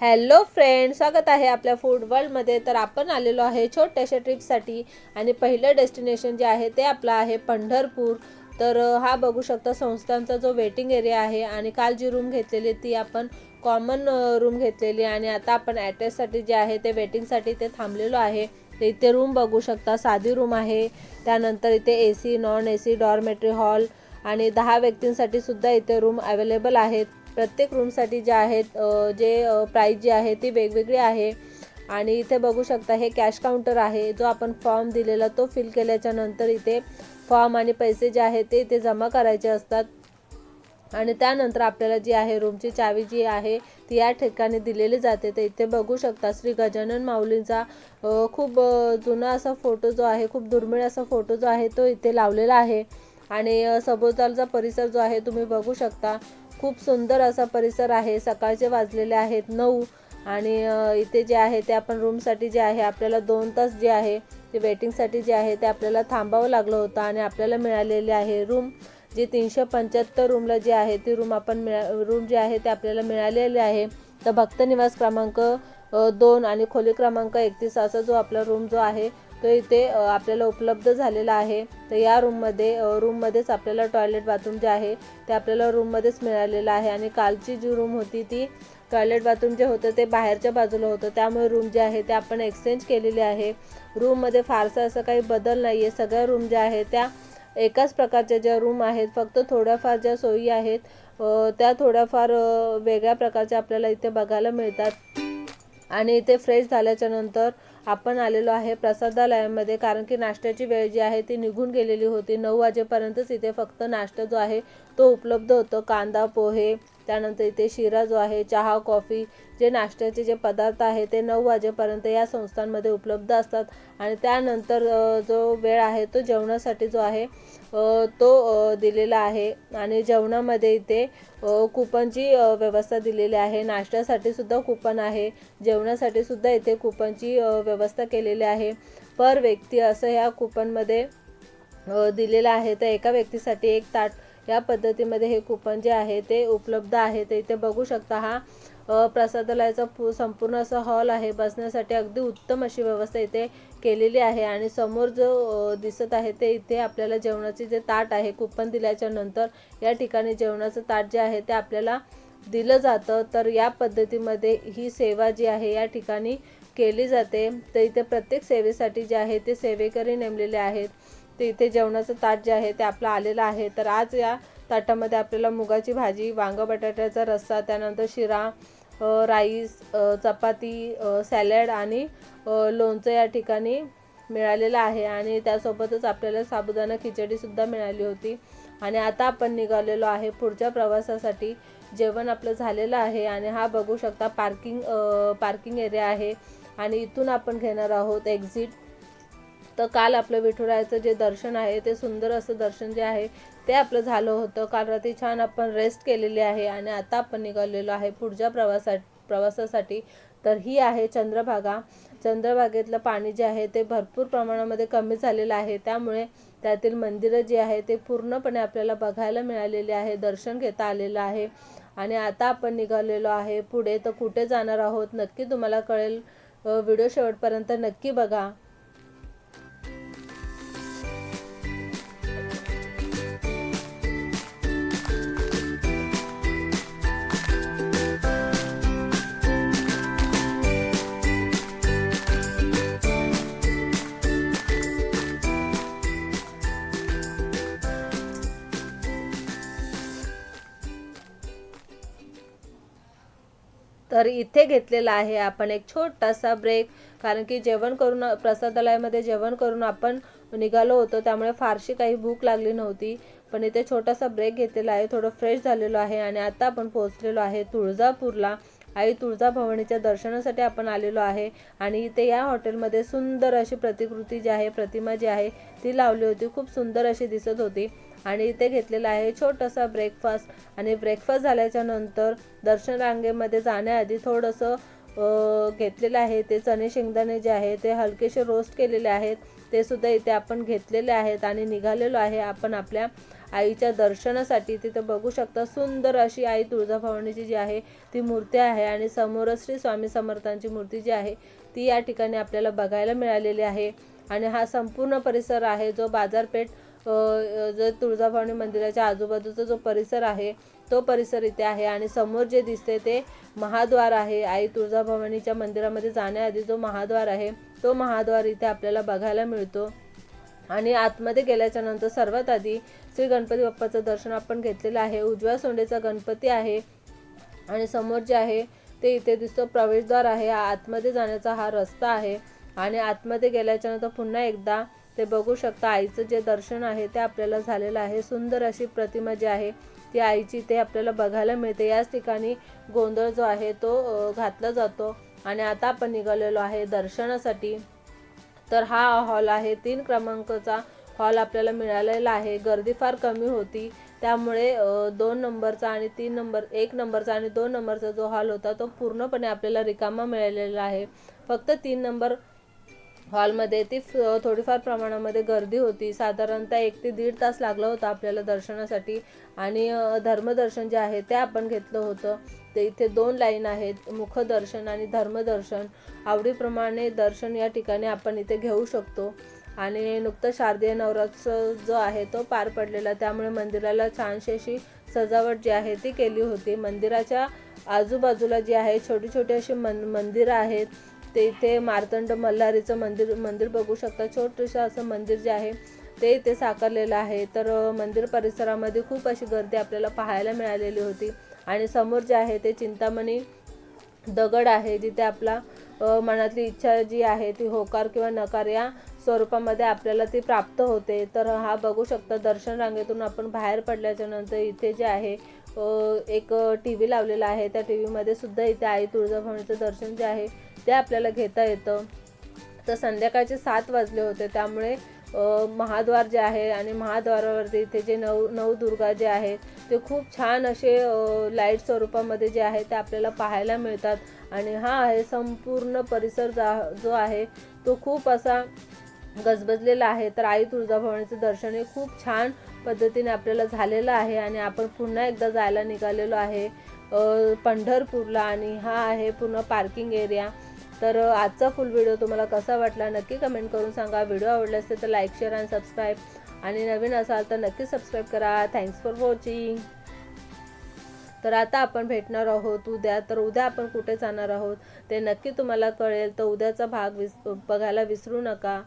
Hello friend स्वागत आहे आपल्या फूड वर्ल्डमध्ये तर आपण आलेलो आहे छोट्याशा ट्रिपसाठी आणि पहिलं डेस्टिनेशन जे आहे ते आपलं आहे पंढरपूर. तर हा बघू शकता संस्थांचा जो वेटिंग एरिया आहे आणि काल जी रूम घेतलेली ती आपण कॉमन रूम घेतलेली आणि आता आपण ॲटेससाठी जे आहे ते वेटिंगसाठी ते थांबलेलो आहे. तर इथे रूम बघू शकता साधी रूम आहे. त्यानंतर इथे A C non A C dormitory hall आणि दहा व्यक्तींसाठी सुद्धा इथे रूम अवेलेबल आहेत. प्रत्येक रूमसाठी जे आहेत जे प्राईज जी आहे ती वेगवेगळी आहे. आणि इथे बघू शकता हे कॅश काउंटर आहे. जो आपण फॉर्म दिलेला तो फिल केल्याच्यानंतर इथे फॉर्म आणि पैसे जे आहे ते इथे जमा करायचे असतात. आणि त्यानंतर आपल्याला जी आहे रूमची चावी जी आहे ती या ठिकाणी दिलेली जाते. तर इथे बघू शकता श्री गजानन माऊलींचा खूप जुना असा फोटो जो आहे खूप दुर्मिळ असा फोटो जो आहे तो इथे लावलेला आहे. आणि सभोवतालचा परिसर जो आहे तुम्ही बघू शकता. खूप सुंदर असा परिसर आहे. सकाळचे वाजलेले आहेत नऊ आणि इथे जे आहे ते आपण रूमसाठी जे आहे आपल्याला दोन तास जे आहे ते वेटिंगसाठी जे आहे ते आपल्याला थांबावं लागलं होतं आणि आपल्याला मिळालेले आहे रूम जे तीनशे पंच्याहत्तर रूमला जी आहे ती रूम आपण मिळा रूम जी आहे ते आपल्याला मिळालेली आहे. तर भक्त निवास क्रमांक दोन आणि खोली क्रमांक एकतीस असा जो आपला रूम जो आहे तो इथे आपल्याला उपलब्ध झालेला आहे. तर या रूममध्ये रूममध्येच आपल्याला टॉयलेट बाथरूम जे आहे ते आपल्याला रूममध्येच मिळालेलं आहे. आणि कालची जी रूम होती ती टॉयलेट बाथरूम जे होतं ते बाहेरच्या बाजूला होतं. त्यामुळे रूम जे आहे ते आपण एक्सचेंज केलेली आहे. रूममध्ये फारसं असं काही बदल नाही आहे सगळ्या रूम ज्या आहे त्या एकाच प्रकारच्या ज्या रूम आहेत फक्त थोड्याफार ज्या सोयी आहेत त्या थोड्याफार वेगळ्या प्रकारच्या आपल्याला इथे बघायला मिळतात. आणि इथे फ्रेश झाल्याच्यानंतर आपण आलेलो आहे प्रसादालयामध्ये कारण की नाश्त्याची वेळ जी आहे ती निघून गेलेली होती. नऊ वाजेपर्यंतच इथे फक्त नाश्ता जो आहे तो उपलब्ध होतो. कांदा पोहे त्यानंतर इथे शिरा जो आहे चहा कॉफी जे नाश्त्याचे जे पदार्थ आहे ते नऊ वाजेपर्यंत या संस्थांमध्ये उपलब्ध असतात. आणि त्यानंतर जो वेळ आहे तो जेवणासाठी जो आहे तो दिलेला आहे. आणि जेवणामध्ये इथे कुपनची व्यवस्था दिलेली आहे. नाश्त्यासाठी सुद्धा कुपन आहे. जेवणासाठी सुद्धा इथे कुपनची व्यवस्था केलेली आहे. पर व्यक्ती असं ह्या कुपनमध्ये दिलेलं आहे. तर एका व्यक्तीसाठी एक ताट या पद्धतीमध्ये हे कुपन जे आहे ते उपलब्ध आहे. ते इथे बघू शकता हा प्रसादालयाचा पू संपूर्ण असा हॉल आहे. बसण्यासाठी अगदी उत्तम अशी व्यवस्था इथे केलेली आहे. आणि समोर जो दिसत आहे ते इथे आपल्याला जेवणाचे जे ताट आहे कुपन दिल्याच्या नंतर या ठिकाणी जेवणाचं ताट जे आहे ते आपल्याला दिलं जातं. तर या पद्धतीमध्ये ही सेवा जी आहे या ठिकाणी केली जाते. तर इथे प्रत्येक सेवेसाठी जे आहे ते सेवेकरी नेमलेले आहेत. ते इथे जेवणाचं ताट जे आहे ते आपलं आलेलं आहे. तर आज या ताटामध्ये आपल्याला मुगाची भाजी वांग बटाट्याचा रस्सा त्यानंतर शिरा राईस चपाती सॅलड आणि लोणचं या ठिकाणी मिळालेलं आहे. आणि त्यासोबतच आपल्याला साबुदाणा खिचडीसुद्धा मिळाली होती. आणि आता आपण निघालेलो आहे पुढच्या प्रवासासाठी. जेवण आपलं झालेलं आहे आणि हा बघू शकता पार्किंग पार्किंग एरिया आहे. आणि इथून आपण घेणार आहोत एक्झिट. तर काल आपलं विठुरायाचं जे दर्शन आहे ते सुंदर असं दर्शन जे आहे ते आपलं झालं होतं. काल रात्री छान आपण रेस्ट केलेली आहे आणि आता आपण निघालेलो आहे पुढच्या प्रवासा प्रवासासाठी. तर ही आहे चंद्रभागा. चंद्रभागेतलं पाणी जे आहे ते भरपूर प्रमाणामध्ये कमी झालेलं आहे. त्यामुळे त्यातील मंदिरं जी आहे ते पूर्णपणे आपल्याला बघायला मिळालेली आहे दर्शन घेता आलेलं आहे. आणि आता आपण निघालेलो आहे पुढे. तर कुठे जाणार आहोत नक्की तुम्हाला कळेल. व्हिडिओ शेवटपर्यंत नक्की बघा. तर इथे घेतलेला आहे आपण एक छोटासा ब्रेक कारण की जेवण करून प्रसादालयामध्ये जेवण करून आपण निघालो होतो त्यामुळे फारशी काही भूक लागली नव्हती. पण इथे छोटासा ब्रेक घेतलेला आहे थोडं फ्रेश झालेलो आहे आणि आता आपण पोहोचलेलो आहे तुळजापूरला. आई तुळजाभवानीच्या दर्शनासाठी आपण आलेलो आहे आणि इथे या हॉटेलमध्ये सुंदर अशी प्रतिकृती जी आहे प्रतिमा जी आहे ती लावली होती. खूप सुंदर अशी दिसत होती. आणि इथे घेतलेला आहे छोटासा ब्रेकफास्ट आणि ब्रेकफास्ट झाल्याच्यानंतर दर्शन रांगेमध्ये जाण्याआधी थोडंसं घेतलेलं आहे. ते चणे शेंगदाणे जे आहे ते हलकेसे रोस्ट केलेले आहेत. ते सुद्धा इथे आपण घेतलेले आहेत आणि निघालेलो आहे आपण आपल्या आईच्या दर्शनासाठी. तिथं बघू शकता सुंदर अशी आई तुळजाभवानीची जी आहे ती मूर्ती आहे आणि समोरच श्री स्वामी समर्थांची मूर्ती जी आहे ती या ठिकाणी आपल्याला बघायला मिळालेली आहे. आणि हा संपूर्ण परिसर आहे जो बाजारपेठ जर तुळजाभवानी मंदिराच्या आजूबाजूचा जो परिसर आहे तो परिसर इथे आहे आणि समोर जे दिसते ते महाद्वार आहे. आई तुळजाभवानीच्या मंदिरामध्ये जाण्याआधी जो महाद्वार आहे तो महाद्वार इथे आपल्याला बघायला मिळतो. आणि आतमध्ये गेल्याच्यानंतर सर्वात आधी श्री गणपती बाप्पाचं दर्शन आपण घेतलेलं आहे. उजव्या सोंडेचा गणपती आहे आणि समोर जे आहे ते इथे दिसतो प्रवेशद्वार आहे. आतमध्ये जाण्याचा हा रस्ता आहे आणि आतमध्ये गेल्याच्यानंतर पुन्हा एकदा ते बघू शकता. आईचं जे दर्शन आहे ते आपल्याला झालेलं आहे. सुंदर अशी प्रतिमा जी आहे ती आईची ते आपल्याला बघायला मिळते. याच ठिकाणी गोंधळ जो आहे तो घातला जातो. आणि आता आपण निघालेलो आहे दर्शनासाठी. तर हा हॉल आहे. तीन क्रमांकाचा हॉल आपल्याला मिळालेला आहे. गर्दी फार कमी होती. त्यामुळे दोन नंबरचा आणि तीन नंबर एक नंबरचा आणि दोन नंबरचा जो हॉल होता तो पूर्णपणे आपल्याला रिकामा मिळालेला आहे. फक्त तीन नंबर हॉलमध्ये ती थोडीफार प्रमाणामध्ये गर्दी होती. साधारणतः एक ते दीड तास लागला होता आपल्याला दर्शनासाठी. आणि धर्मदर्शन जे आहे ते आपण घेतलं होतं. ते इथे दोन लाईन आहेत. मुखदर्शन आणि धर्मदर्शन. आवडीप्रमाणे दर्शन या ठिकाणी आपण इथे घेऊ शकतो. आणि नुकतं शारदीय नवरात्र जो आहे तो पार पडलेला. त्यामुळे मंदिराला छानशी अशी सजावट जी आहे ती केली होती. मंदिराच्या आजूबाजूला जी आहे छोटी छोटी अशी मन मंदिरं आहेत. ते इथे मार्तंड मल्हारीचं मंदिर मंदिर बघू शकता. छोटंसं असं मंदिर जे आहे ते इथे साकारलेलं आहे. तर मंदिर परिसरामध्ये खूप अशी गर्दी आपल्याला पाहायला मिळालेली होती. आणि समोर जे आहे ते चिंतामणी दगड आहे जिथे आपला मनातली इच्छा जी आहे ती होकार किंवा नकार या स्वरूपामध्ये आपल्याला ती प्राप्त होते. तर हा बघू शकता दर्शन रांगेतून आपण बाहेर पडल्याच्या नंतर इथे जे आहे एक टी व्ही लावलेला आहे. त्या टी व्हीमध्ये सुद्धा इथे आई तुळजाभवानीचं दर्शन जे आहे ते आपल्याला घेता येतं. तर संध्याकाळचे सात वाजले होते. त्यामुळे महाद्वार जे आहे आणि महाद्वारावरती इथे जे नऊ नवदुर्गा जे आहे ते खूप छान असे लाइट स्वरूपामध्ये जे आहे ते आपल्याला पाहायला मिळतात. आणि हा आहे संपूर्ण परिसर जा जो आहे तो खूप असा गजबजलेला आहे. तर आई तुळजाभवानीचं दर्शन हे खूप छान पद्धतीने आपल्याला झालेलं आहे. आणि आपण पुन्हा एकदा जायला निघालेलो आहे पंढरपूरला. आणि हा आहे पूर्ण पार्किंग एरिया तर आजचा फुल व्हिडिओ तुम्हाला कसा वाटला? नक्की कमेंट करून सांगा. व्हिडिओ आवडला असेल तर लाईक शेअर आणि सबस्क्राईब आणि नवीन असाल तर नक्की सबस्क्राईब करा. थँक्स फॉर वॉचिंग तर आता आपण भेटणार आहोत उद्या. तर उद्या आपण कुठे जाणार आहोत ते नक्की तुम्हाला कळेल. तर उद्याचा भाग विस बघायला विसरू नका.